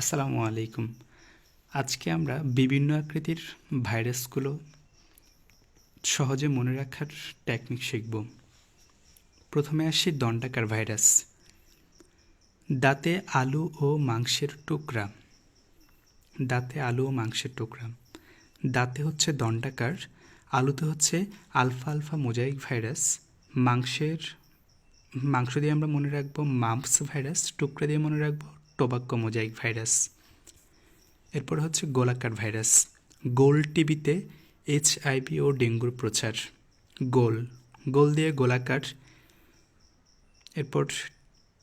আসসালামু আলাইকুম। আজকে আমরা বিভিন্ন আকৃতির ভাইরাসগুলো সহজে মনে রাখার টেকনিক শিখব। প্রথমে আসি দণ্ডাকার ভাইরাস। দাঁতে আলু ও মাংসের টুকরা। দাঁতে আলু ও মাংসের টুকরা। দাঁতে হচ্ছে দণ্ডাকার, আলুতে হচ্ছে আলফা আলফা মোজাইক ভাইরাস। মাংসের, মাংস দিয়ে আমরা মনে রাখব মাম্পস ভাইরাস, টুকরা দিয়ে মনে রাখব টোবাক্কো মোজাইক ভাইরাস। এরপর হচ্ছে গোলাকার ভাইরাস। গোল টিবিতে এইচআইভি ও ডেঙ্গুর প্রচার। গোল। গোল দিয়ে গোলাকার। এরপর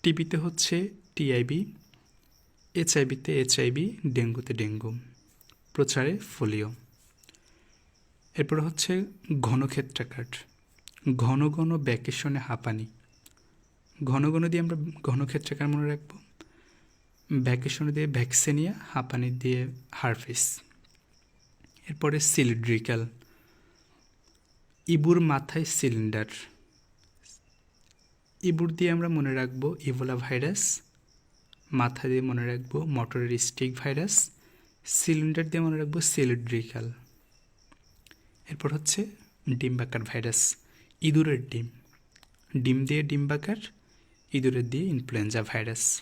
টিবিতে হচ্ছে টিআইবি এইচআইভিতে এইচআইভি ডেঙ্গুতে ডেঙ্গু। প্রচারে ফোলিও। এরপর হচ্ছে ঘনক্ষেত্রাকার। ঘন ঘন ব্যাকেশনে হাঁপানি। ঘন ঘন দিয়ে আমরা ঘনক্ষেত্রাকার মনে রাখব। ভ্যাকেশনে দিয়ে ভ্যাকসিনিয়া, হাঁপানি দিয়ে হারফিস। এরপরে সিলিন্ড্রিক্যাল ইবুর মাথায় সিলিন্ডার। ইবুর দিয়ে আমরা মনে রাখব ইবোলা ভাইরাস, মাথা দিয়ে মনে রাখব স্টিক ভাইরাস, সিলিন্ডার দিয়ে মনে রাখব সিলিন্ড্রিক্যাল এরপর হচ্ছে ডিম্বাকার ভাইরাস, ইঁদুরের ডিম। ডিম দিয়ে ডিম্বাকার, ইঁদুরের দিয়ে ইনফ্লুয়েঞ্জা ভাইরাস।